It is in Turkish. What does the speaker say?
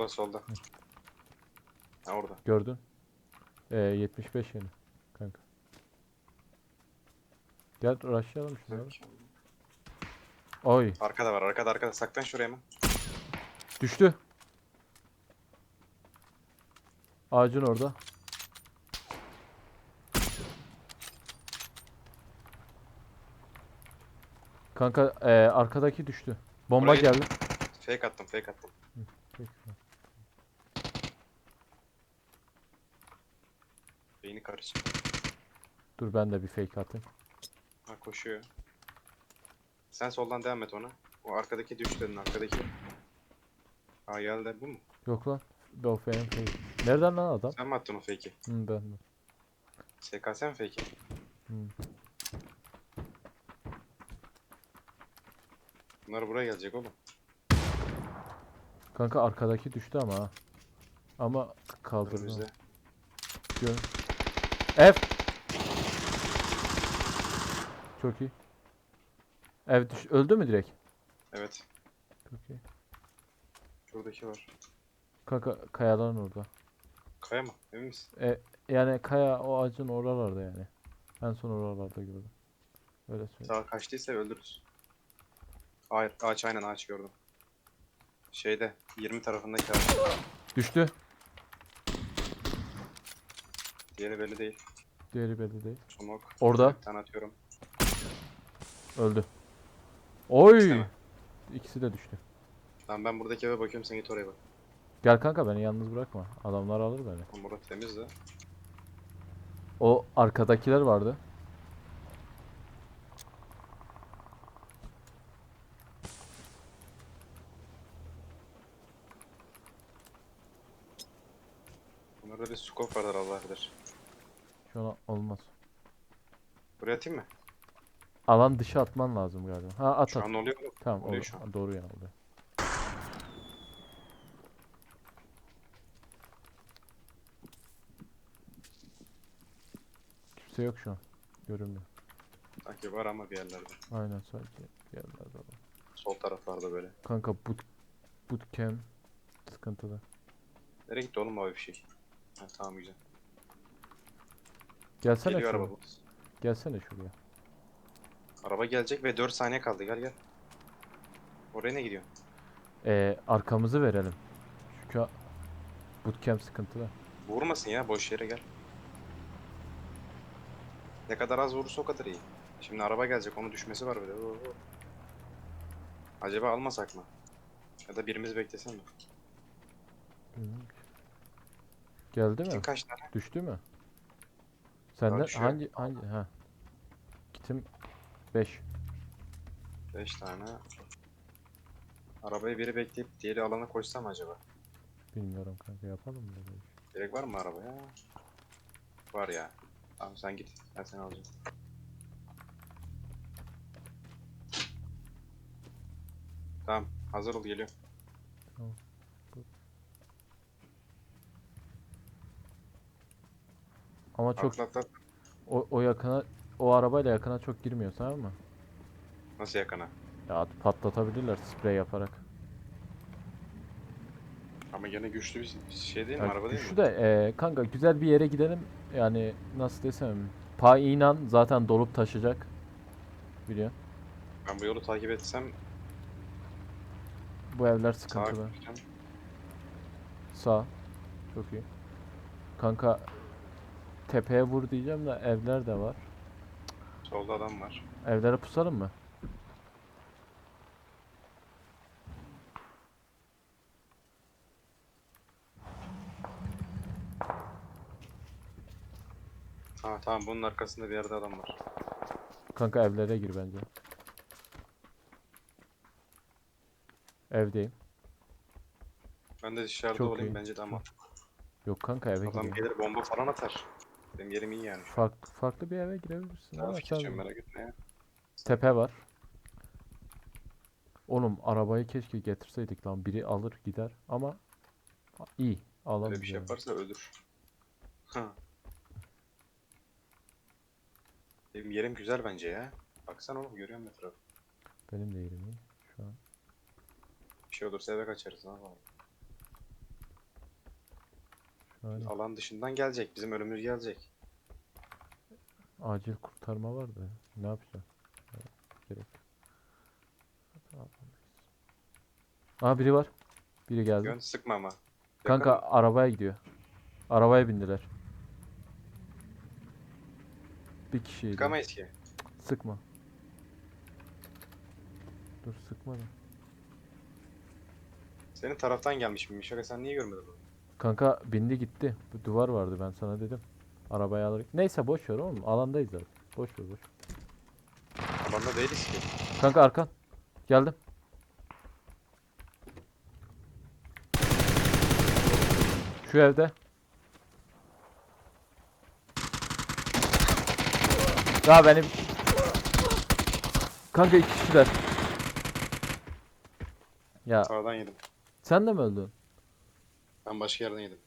Ulan solda. Ha orada. Gördün. Ee, 75 yeni. Kanka. Gel rushlayalım şunları. Oy. Arkada var arkada arkada. Saklan şuraya hemen. Düştü. Ağacın orada. Kanka ee, arkadaki düştü. Bomba Buraya- geldi. Fake attım fake attım. Peki. Beyni karışık. Dur ben de bir fake atayım. Ha koşuyor. Sen soldan devam et ona. O arkadaki düştü arkadaki. Ha geldi bu mu? Yok lan. O benim fake. Nereden lan adam? Sen mi attın o fake'i? Hı, ben de. SKS mi fake'i? Hı. Bunlar buraya gelecek oğlum. Kanka arkadaki düştü ama ha. Ama kaldırdı. Önümüzde. Gör. Ev. Çok iyi. Ev düş öldü mü direkt? Evet. Çok iyi. Şuradaki var. Kanka kayaların orada. Kaya mı? Emin misin? E, yani kaya o ağacın oralarda yani. En son oralarda gördüm. Öyle söyleyeyim. Sağ kaçtıysa öldürürüz. Hayır ağaç aynen ağaç gördüm. Şeyde 20 tarafındaki ağaç. Düştü. Diğeri belli değil. Diğeri belli değil. Smoke. Orada. Bir tane atıyorum. Öldü. Oy. İkisi de mi? İkisi de düştü. Tamam ben buradaki eve bakıyorum sen git oraya bak. Gel kanka beni yalnız bırakma. Adamlar alır beni. Oğlum Burası temiz de. O arkadakiler vardı. Bunlarda bir scope vardır Allah bilir. Şu an olmaz. Buraya atayım mı? Alan dışı atman lazım galiba. Ha at Şu at. an oluyor mu? Tamam oluyor şu an. Doğru ya oluyor. Kimse yok şu an. Görünmüyor. Sanki var ama bir yerlerde. Aynen sanki bir yerlerde var. Sol taraflarda böyle. Kanka boot, bootcamp sıkıntılı. Nereye gitti oğlum abi bir şey? Ha, tamam güzel. Gelsene Geliyor şuraya. araba. bu. Gelsene şuraya. Araba gelecek ve 4 saniye kaldı gel gel. Oraya ne gidiyor? Ee, arkamızı verelim. Çünkü bootcamp sıkıntılı. Vurmasın ya boş yere gel. Ne kadar az vurursa o kadar iyi. Şimdi araba gelecek onun düşmesi var. Oo. Acaba almasak mı? Ya da birimiz beklesen mi? Geldi mi? kaç tane? Düştü mü? Senden düşüyor. hangi hangi ha? Kitim 5. 5 tane. Arabayı biri bekleyip diğeri alana koşsa mı acaba? Bilmiyorum kanka yapalım mı böyle bir şey? Gerek var mı arabaya? Var ya. Tamam sen git. Ben seni alacağım. Tamam. Hazır ol geliyor. Ama çok Atla atla. o, o yakına o arabayla yakına çok girmiyor tamam mı? Nasıl yakana? Ya patlatabilirler sprey yaparak. Ama gene güçlü bir şey değil mi? Ya Araba değil güçlü mi? de e, kanka güzel bir yere gidelim. Yani nasıl desem inan zaten dolup taşıyacak. Biliyor. Ben bu yolu takip etsem Bu evler sıkıntılı. gideceğim. Sağ. Çok iyi. Kanka tepeye vur diyeceğim de evler de var. Solda adam var. Evlere pusalım mı? Ha tamam bunun arkasında bir yerde adam var. Kanka evlere gir bence. Evdeyim. Ben de dışarıda Çok olayım iyi. bence de ama. Yok kanka eve Adam gir. gelir bomba falan atar. Benim yerim iyi yani. Farklı farklı bir eve girebilirsin ama sen geçiyorum merak etme ya. tepe var. Oğlum arabayı keşke getirseydik lan. Biri alır gider ama iyi. Alalım Böyle bir şey yani. yaparsa ölür. Ha. Benim yerim güzel bence ya. Baksana oğlum görüyorum etrafı. Benim de yerim iyi şu an. Bir şey olursa eve kaçarız ne yapalım. Aynen. Alan dışından gelecek. Bizim önümüz gelecek. Acil kurtarma var da ne yapacağım? Ya, Gerek. yok. Aa biri var. Biri geldi. Yön sıkma ama. Yakın Kanka arabaya gidiyor. Arabaya bindiler. Bir kişiydi. Sıkamayız ki. Sıkma. Dur sıkma da. Senin taraftan gelmiş mi? Şaka sen niye görmedin onu? Kanka bindi gitti. Bu duvar vardı ben sana dedim. Arabaya alır. Neyse boş ver oğlum. Alandayız zaten. Boş ver boş. Alanda değiliz ki. Kanka arkan. Geldim. Şu evde. Ya benim Kanka iki kişiler. Ya Sağdan yedim. sen de mi öldün? Ben başka yerden yedim.